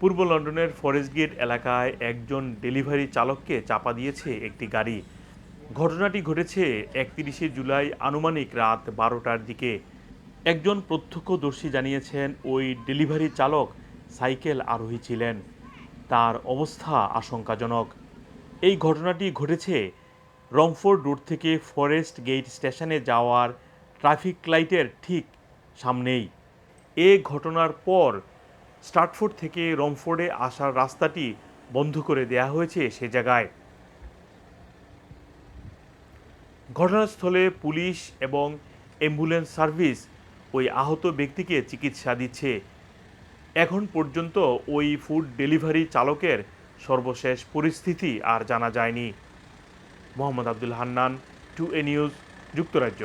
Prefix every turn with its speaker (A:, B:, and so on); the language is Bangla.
A: পূর্ব লন্ডনের ফরেস্ট গেট এলাকায় একজন ডেলিভারি চালককে চাপা দিয়েছে একটি গাড়ি। ঘটনাটি ঘটেছে একত্রিশে জুলাই আনুমানিক রাত বারোটার দিকে। একজন প্রত্যক্ষদর্শী জানিয়েছেন, ওই ডেলিভারি চালক সাইকেল আরোহী ছিলেন। তার অবস্থা আশঙ্কাজনক। এই ঘটনাটি ঘটেছে রংফোর্ড রোড থেকে ফরেস্ট গেট স্টেশনে যাওয়ার ট্রাফিক লাইটের ঠিক সামনেই। এ ঘটনার পর স্টার্টফোর্ড থেকে রমফোর্ডে আসার রাস্তাটি বন্ধ করে দেয়া হয়েছে সে জায়গায়। ঘটনাস্থলে পুলিশ এবং অ্যাম্বুলেন্স সার্ভিস ওই আহত ব্যক্তিকে চিকিৎসা দিচ্ছে। এখন পর্যন্ত ওই ফুড ডেলিভারি চালকের সর্বশেষ পরিস্থিতি আর জানা যায়নি। মোহাম্মদ আব্দুল হান্নান, টু এ নিউজ, যুক্তরাজ্য।